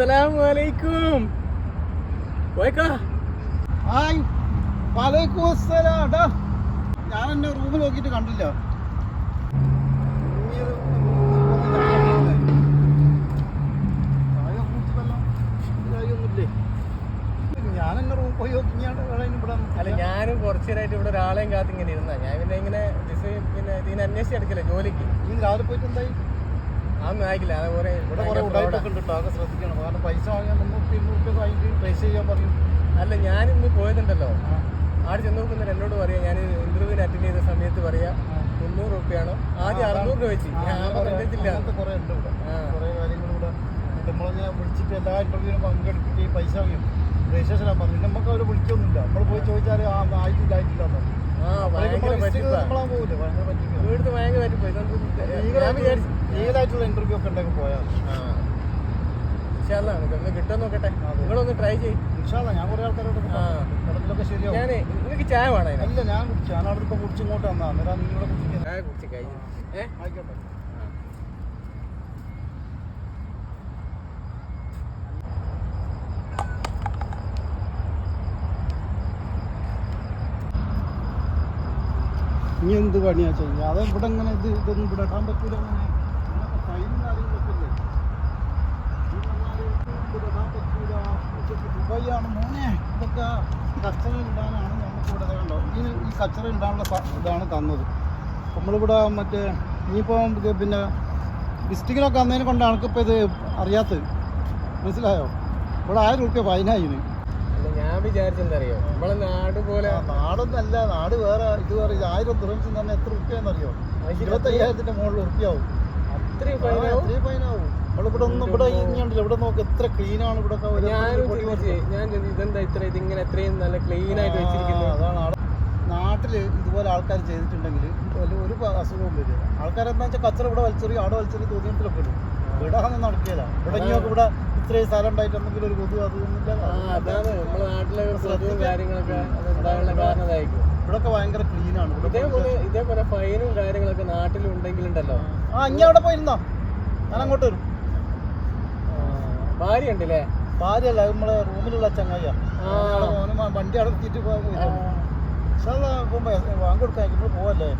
അസ്സലാമു അലൈക്കും പോയേക്കാ. ഹായ്. വലൈക്കും അസ്സലാം. ഞാൻ എന്നെ റൂമിൽ നോക്കിയിട്ട് കണ്ടില്ല. അല്ല ഞാനും കുറച്ചു നേരമായിട്ട് ഇവിടെ ഒരാളെയും കാത്തിങ്ങനെ ഇരുന്ന ഞാൻ പിന്നെ ഇങ്ങനെ ഡിസൈൻ പിന്നെ ഇതിനെ അന്വേഷിച്ച് എടുക്കില്ല ജോലിക്ക്. നീ രാവിലെ പോയിട്ട് എന്തായി? അതൊന്നും ആയിക്കില്ല അത് കുറെ ഇവിടെ കുറെ ഉടായ്പൊക്കെ ഉണ്ട് കേട്ടോ. അതൊക്കെ ശ്രദ്ധിക്കണം. കാരണം പൈസ വാങ്ങിയാൽ മുന്നൂറ്റി ഇരുന്നൂറ് രൂപ ട്രേസ് ചെയ്യാൻ പറയും. അല്ല ഞാൻ ഇന്ന് പോയതുണ്ടല്ലോ. ആട് ചെന്ന് നോക്കുന്നവർ എന്നോട് പറയാം ഞാൻ ഇന്റർവ്യൂവിന് അറ്റൻഡ് ചെയ്ത സമയത്ത് പറയാ. മുന്നൂറ് രൂപയാണോ ആദ്യം അറുന്നൂറ് രൂപ വെച്ച്. ഞാൻ പറഞ്ഞിട്ടില്ല പറഞ്ഞു കുറെ- കാര്യങ്ങൾ ഇവിടെ വിളിച്ചിട്ട് എല്ലാ ഇന്റർവ്യൂവിനും പങ്കെടുപ്പിക്കുകയും പൈസ വാങ്ങിയും പറഞ്ഞു നമുക്ക് അവർ വിളിക്കൊന്നുമില്ല. നമ്മൾ പോയി ചോദിച്ചാൽ ആ ആയിട്ടില്ല ആയിട്ടില്ല എന്ന് ഭയങ്കര ലീഗലായിട്ടുള്ള ഇന്റർവ്യൂ ഒക്കെ ഉണ്ടെങ്കിൽ പോയാൽ ആ. ഇൻഷാല്ലാ, നോക്കട്ടെ. നിങ്ങളൊന്ന് ട്രൈ ചെയ്യ്. ഇൻഷാല്ല ഞാൻ കുറെ ആൾക്കാരോട്. കടത്തിലൊക്കെ ശരിയാവും. ഞാൻ നിങ്ങൾക്ക് ചായ വേണേ ഇല്ല അല്ല ഞാൻ കുടിച്ചു ഞാൻ അവിടെ ഇപ്പൊ കുടിച്ച് ഇങ്ങോട്ട് വന്നാ അന്നേരം നിങ്ങളെ കുടിക്കുന്നത് ചായ കുടിച്ച് കഴിഞ്ഞു. ഏഹ് ആയിക്കോട്ടെ. ഇനി എന്ത് പണിയാ ചെയ്യുക? അത് ഇവിടെ ഇങ്ങനെ ഇത് ഇതൊന്നും ഇവിടെ ഇടാൻ പറ്റൂല അങ്ങനെ. ഫൈനും കാര്യങ്ങളൊക്കെ ഇല്ലേ? ഇവിടെ ഇതൊക്കെ ദുബായിയാണ് മോനെ. കച്ചറ ഇടാനാണ് നമുക്ക് ഇവിടെ കണ്ടോ ഈ കച്ചറ ഇടാനുള്ള ഇതാണ് തന്നത്. നമ്മളിവിടെ മറ്റേ ഇനിയിപ്പോൾ പിന്നെ ഡിസ്ട്രിക്റ്റിലൊക്കെ അന്നതിനെ കൊണ്ടാണ് എനിക്കിപ്പോൾ ഇത് അറിയാത്തത്. മനസ്സിലായോ? ഇവിടെ ആയിരം റുപ്യ ഫൈനായിന് ഞാൻ വിചാരിച്ചെന്തറിയോ നമ്മളെ നാട് പോലെ നാടൊന്നല്ല നാട് വേറെ ഇത് വേറെ ഇത് ആയിരം ദിറംസ് തന്നെ എത്ര റുപ്യാന്നറിയോ ഇരുപത്തയ്യായിരത്തിന്റെ മുകളിൽ റുപ്യാവും. അത്രയും ആ, ഫൈനാവും അത്രയും ഫൈനാവും നമ്മളിവിടെ ഒന്നും ഇവിടെ ഇനിയുണ്ടല്ലോ ഇവിടെ നോക്ക് എത്ര ക്ലീൻ ആണ് ഇവിടെ ഒക്കെ ഒരു ഞാനും പൊടി ചിന്തിച്ചേ ഞാൻ ഇതെന്താ ഇത്ര ഇതിങ്ങനെ എത്രയും നല്ല ക്ലീൻ ആയിട്ട് വെച്ചിരിക്കുന്നത് അതാണ് നാട്ടിൽ ഇതുപോലെ ആൾക്കാർ ചെയ്തിട്ടുണ്ടെങ്കിൽ ഒരു അസുഖവും വരില്ല. ആൾക്കാരെന്താ വെച്ചാൽ കച്ചറ ഇവിടെ വലിച്ചെറിയും അവിടെ വലിച്ചെറിയും തോന്നിയത്തിലൊക്കെ ഇടും. ഇവിടെ ഒന്നും നടക്കില്ല ഇവിടെ ഇനിയൊക്കെ ഇവിടെ ഇത്രയും സ്ഥലം ഉണ്ടായിട്ട് എന്തെങ്കിലും ഒരു കൊതു അത് അതാണ്. നമ്മളെ നാട്ടിലെ കൊതുകും കാര്യങ്ങളൊക്കെ അതുണ്ടാകാനുള്ള കാരണം അതായിരിക്കും ഇവിടൊക്കെ ഭയങ്കര ക്ലീൻ ആണ്. ഇതേപോലെ ഇതേപോലെ ഫൈനും കാര്യങ്ങളൊക്കെ നാട്ടിലുണ്ടെങ്കിലുണ്ടല്ലോ. ആ ഇനി അവിടെ പോയിരുന്നോ? ഞാൻ അങ്ങോട്ട് വരും. ഭാര്യ ഉണ്ടല്ലേ ഭാര്യയല്ല അത് നമ്മളെ റൂമിലുള്ള ചങ്ങായിയാ. ആ. ഞങ്ങൾ ഓന് മ- വണ്ടി അവിടെ എത്തിയിട്ട് പോകുമ്പോ വാങ്ങി കൊടുക്കാൻ പോവല്ലേ?